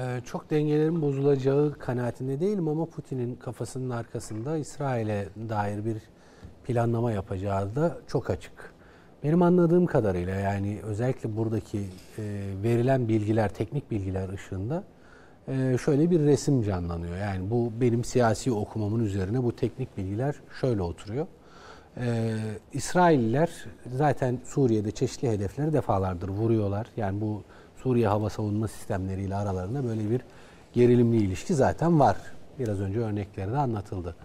Ee, çok dengelerin bozulacağı kanaatinde değilim ama Putin'in kafasının arkasında İsrail'e dair bir planlama yapacağı da çok açık. Benim anladığım kadarıyla yani özellikle buradaki e, verilen bilgiler, teknik bilgiler ışığında e, şöyle bir resim canlanıyor. Yani bu benim siyasi okumamın üzerine bu teknik bilgiler şöyle oturuyor. E, İsrailliler zaten Suriye'de çeşitli hedefleri defalardır vuruyorlar. Yani bu Suriye hava savunma sistemleriyle aralarında böyle bir gerilimli ilişki zaten var. Biraz önce örnekleri de anlatıldı.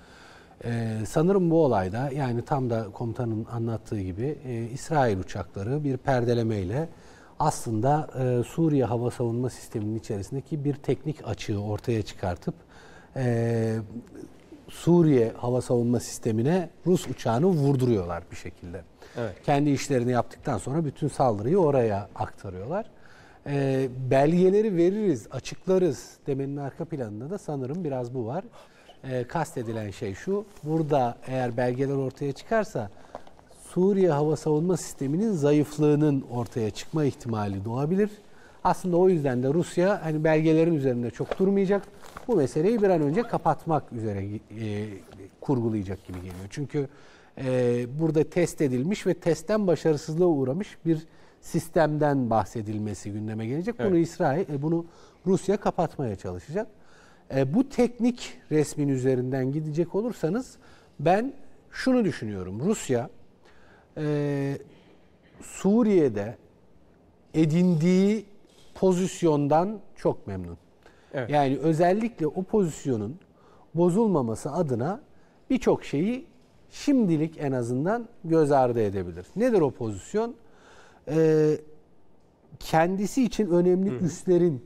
Ee, sanırım bu olayda yani tam da komutanın anlattığı gibi e, İsrail uçakları bir perdelemeyle aslında e, Suriye hava savunma sisteminin içerisindeki bir teknik açığı ortaya çıkartıp e, Suriye hava savunma sistemine Rus uçağını vurduruyorlar bir şekilde. Evet. Kendi işlerini yaptıktan sonra bütün saldırıyı oraya aktarıyorlar. E, belgeleri veririz, açıklarız demenin arka planında da sanırım biraz bu var. E, kastedilen şey şu, burada eğer belgeler ortaya çıkarsa Suriye hava savunma sisteminin zayıflığının ortaya çıkma ihtimali doğabilir. Aslında o yüzden de Rusya hani belgelerin üzerinde çok durmayacak. Bu meseleyi bir an önce kapatmak üzere e, kurgulayacak gibi geliyor. Çünkü e, burada test edilmiş ve testten başarısızlığa uğramış bir sistemden bahsedilmesi gündeme gelecek. Evet. Bunu İsrail, e, bunu Rusya kapatmaya çalışacak. E, bu teknik resmin üzerinden gidecek olursanız ben şunu düşünüyorum. Rusya e, Suriye'de edindiği pozisyondan çok memnun. Evet. Yani özellikle o pozisyonun bozulmaması adına birçok şeyi şimdilik en azından göz ardı edebilir. Nedir o pozisyon? Ee, kendisi için önemli Hı. üslerin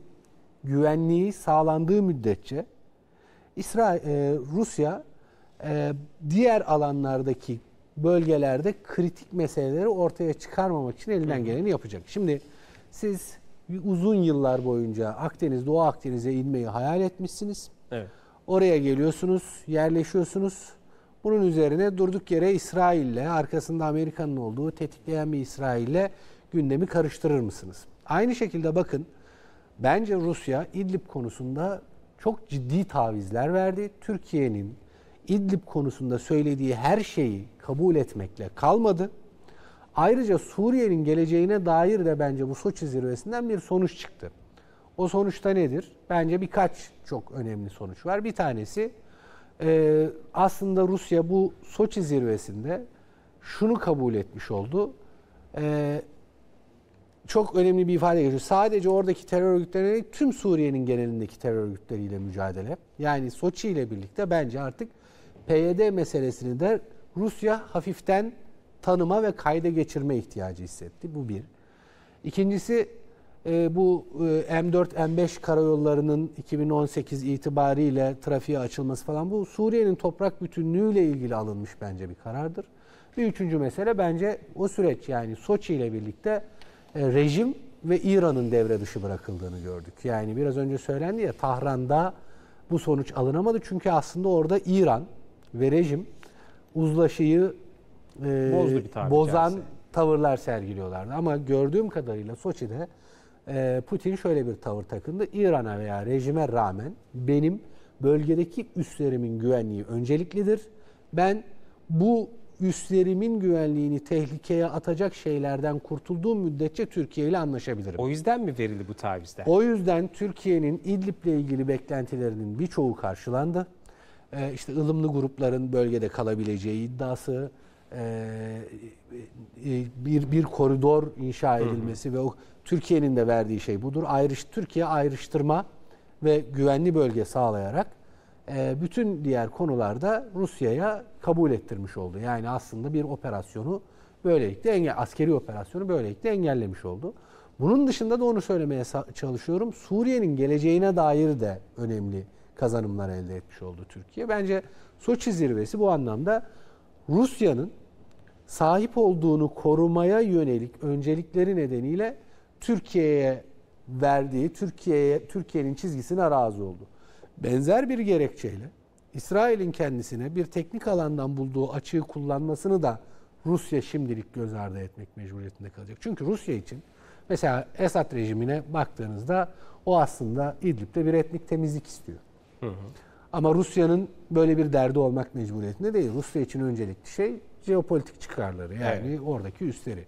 güvenliği sağlandığı müddetçe İsrail, e, Rusya e, diğer alanlardaki bölgelerde kritik meseleleri ortaya çıkarmamak için elinden geleni yapacak. Şimdi siz uzun yıllar boyunca Akdeniz, Doğu Akdeniz'e inmeyi hayal etmişsiniz. Evet. Oraya geliyorsunuz, yerleşiyorsunuz. Bunun üzerine durduk yere İsrail'le, arkasında Amerika'nın olduğu tetikleyen bir İsrail'le gündemi karıştırır mısınız? Aynı şekilde bakın, bence Rusya İdlib konusunda çok ciddi tavizler verdi. Türkiye'nin İdlib konusunda söylediği her şeyi kabul etmekle kalmadı. Ayrıca Suriye'nin geleceğine dair de bence bu Soçi zirvesinden bir sonuç çıktı. O sonuçta nedir? Bence birkaç çok önemli sonuç var. Bir tanesi e, aslında Rusya bu Soçi zirvesinde şunu kabul etmiş oldu. E, çok önemli bir ifade geçiyor. Sadece oradaki terör örgütlerine tüm Suriye'nin genelindeki terör örgütleriyle mücadele. Yani Soçi ile birlikte bence artık PYD meselesini de Rusya hafiften tanıma ve kayda geçirme ihtiyacı hissetti. Bu bir. İkincisi e, bu e, M4, M5 karayollarının 2018 itibariyle trafiğe açılması falan bu Suriye'nin toprak bütünlüğüyle ilgili alınmış bence bir karardır. Bir üçüncü mesele bence o süreç yani Soçi ile birlikte e, rejim ve İran'ın devre dışı bırakıldığını gördük. Yani biraz önce söylendi ya Tahran'da bu sonuç alınamadı çünkü aslında orada İran ve rejim uzlaşıyı e, bozan caizse. tavırlar sergiliyorlardı. Ama gördüğüm kadarıyla Soçi'de e, Putin şöyle bir tavır takındı. İran'a veya rejime rağmen benim bölgedeki üslerimin güvenliği önceliklidir. Ben bu üstlerimin güvenliğini tehlikeye atacak şeylerden kurtulduğum müddetçe Türkiye ile anlaşabilirim. O yüzden mi verildi bu tavizler? O yüzden Türkiye'nin İdlib'le ilgili beklentilerinin birçoğu karşılandı. Ee, işte ılımlı grupların bölgede kalabileceği iddiası, e, e, bir bir koridor inşa edilmesi hı hı. ve o Türkiye'nin de verdiği şey budur. Ayrış Türkiye ayrıştırma ve güvenli bölge sağlayarak bütün diğer konularda Rusya'ya kabul ettirmiş oldu. Yani aslında bir operasyonu böylelikle engel, askeri operasyonu böylelikle engellemiş oldu. Bunun dışında da onu söylemeye çalışıyorum. Suriye'nin geleceğine dair de önemli kazanımlar elde etmiş oldu Türkiye. Bence Soçi zirvesi bu anlamda Rusya'nın sahip olduğunu korumaya yönelik öncelikleri nedeniyle Türkiye'ye verdiği, Türkiye'ye Türkiye'nin çizgisine razı oldu. Benzer bir gerekçeyle İsrail'in kendisine bir teknik alandan bulduğu açığı kullanmasını da Rusya şimdilik göz ardı etmek mecburiyetinde kalacak. Çünkü Rusya için Mesela Esad rejimine baktığınızda o aslında İdlib'de bir etnik temizlik istiyor. Ama Rusya'nın böyle bir derdi olmak mecburiyetinde değil. Rusya için öncelikli şey jeopolitik çıkarları yani oradaki üsleri.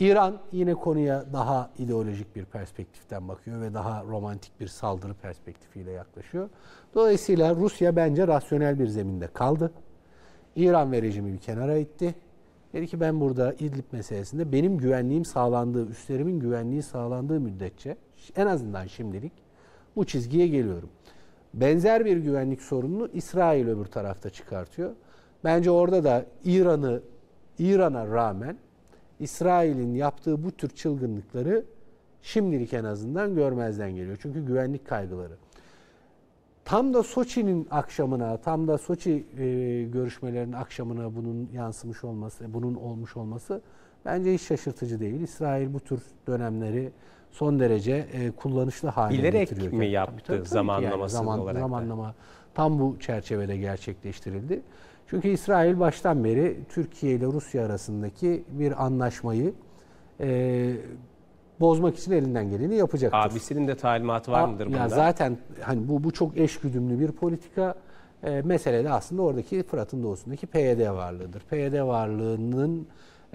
İran yine konuya daha ideolojik bir perspektiften bakıyor ve daha romantik bir saldırı perspektifiyle yaklaşıyor. Dolayısıyla Rusya bence rasyonel bir zeminde kaldı. İran ve rejimi bir kenara itti. Dedi ki ben burada İdlib meselesinde benim güvenliğim sağlandığı, üstlerimin güvenliği sağlandığı müddetçe en azından şimdilik bu çizgiye geliyorum. Benzer bir güvenlik sorununu İsrail öbür tarafta çıkartıyor. Bence orada da İran'ı İran'a rağmen İsrail'in yaptığı bu tür çılgınlıkları şimdilik en azından görmezden geliyor. Çünkü güvenlik kaygıları. Tam da Soçi'nin akşamına, tam da Soçi e, görüşmelerinin akşamına bunun yansımış olması, bunun olmuş olması bence hiç şaşırtıcı değil. İsrail bu tür dönemleri son derece e, kullanışlı hale Bilerek getiriyor. mi yaptı ki zamanlaması olarak da? Zamanlama tam bu çerçevede gerçekleştirildi. Çünkü İsrail baştan beri Türkiye ile Rusya arasındaki bir anlaşmayı e, bozmak için elinden geleni yapacaktır. Abisinin de talimatı var A- mıdır ya bunda? zaten hani bu bu çok eşgüdümlü bir politika. E, mesele de aslında oradaki Fırat'ın doğusundaki PYD varlığıdır. PYD varlığının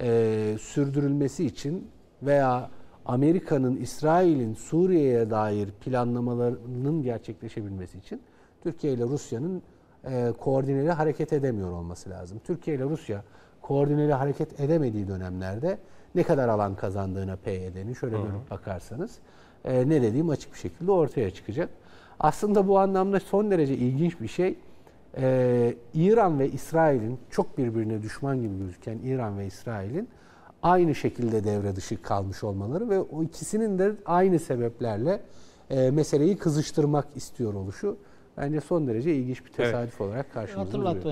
e, sürdürülmesi için veya Amerika'nın İsrail'in Suriye'ye dair planlamalarının gerçekleşebilmesi için Türkiye ile Rusya'nın e, koordineli hareket edemiyor olması lazım. Türkiye ile Rusya koordineli hareket edemediği dönemlerde ne kadar alan kazandığına PYD'nin şöyle dönüp bakarsanız e, ne dediğim açık bir şekilde ortaya çıkacak. Aslında bu anlamda son derece ilginç bir şey. E, İran ve İsrail'in çok birbirine düşman gibi gözüken İran ve İsrail'in aynı şekilde devre dışı kalmış olmaları ve o ikisinin de aynı sebeplerle e, meseleyi kızıştırmak istiyor oluşu bence son derece ilginç bir tesadüf olarak karşımıza duruyor.